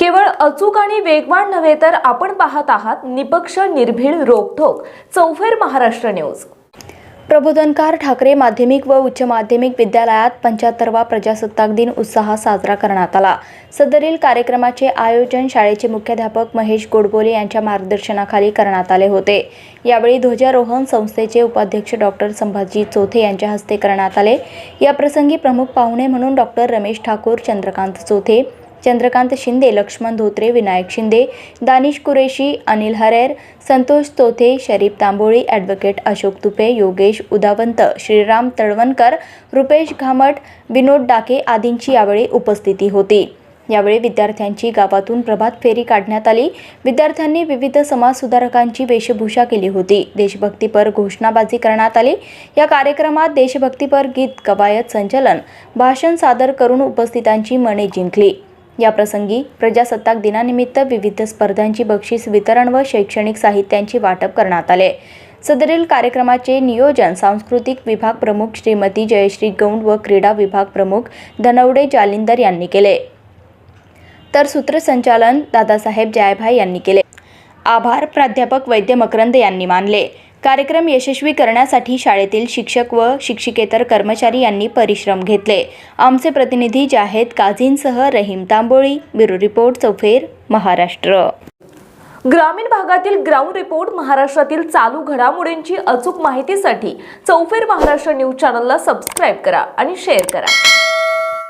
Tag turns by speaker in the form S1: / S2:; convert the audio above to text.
S1: केवळ अचूक आणि वेगवान नव्हे तर आपण पाहत आहात निपक्ष निर्भीड रोखोक चौफेर महाराष्ट्र न्यूज.
S2: प्रबोधनकार ठाकरे माध्यमिक व उच्च माध्यमिक विद्यालयात पंच्याहत्तरवा प्रजासत्ताक दिन उत्साहात साजरा करण्यात आला. सदरील कार्यक्रमाचे आयोजन शाळेचे मुख्याध्यापक महेश गोडबोले यांच्या मार्गदर्शनाखाली करण्यात आले होते. यावेळी ध्वजारोहण संस्थेचे उपाध्यक्ष डॉक्टर संभाजी चोथे यांच्या हस्ते करण्यात आले. या प्रसंगी प्रमुख पाहुणे म्हणून डॉक्टर रमेश ठाकूर चंद्रकांत चोथे चंद्रकांत शिंदे लक्ष्मण धोत्रे विनायक शिंदे दानिश कुरेशी अनिल हरेर संतोष तोथे शरीफ तांबोळी ॲडव्होकेट अशोक तुपे योगेश उदावंत श्रीराम तळवणकर रुपेश घामट विनोद डाके आदींची यावेळी उपस्थिती होती. यावेळी विद्यार्थ्यांची गावातून प्रभात फेरी काढण्यात आली. विद्यार्थ्यांनी विविध समाजसुधारकांची वेशभूषा केली होती. देशभक्तीपर घोषणाबाजी करण्यात आली. या कार्यक्रमात देशभक्तीपर गीत कवायत संचलन भाषण सादर करून उपस्थितांची मने जिंकली. याप्रसंगी प्रजासत्ताक दिनानिमित्त विविध स्पर्धांची बक्षीस वितरण व शैक्षणिक साहित्यांची वाटप करण्यात आले. सदरील कार्यक्रमाचे नियोजन सांस्कृतिक विभाग प्रमुख श्रीमती जयश्री गौंड व क्रीडा विभाग प्रमुख धनवडे जालिंदर यांनी केले. तर सूत्रसंचालन दादासाहेब जायभाई यांनी केले. आभार प्राध्यापक वैद्य मकरंद यांनी मानले. कार्यक्रम यशस्वी करण्यासाठी शाळेतील शिक्षक व शिक्षिकेतर कर्मचारी यांनी परिश्रम घेतले. आमचे प्रतिनिधी जाहेद काझींसह रहीम तांबोळी ब्युरो रिपोर्ट चौफेर महाराष्ट्र.
S1: ग्रामीण भागातील ग्राउंड रिपोर्ट महाराष्ट्रातील चालू घडामोडींची अचूक माहितीसाठी चौफेर महाराष्ट्र न्यूज चॅनलला सबस्क्राईब करा आणि शेअर करा.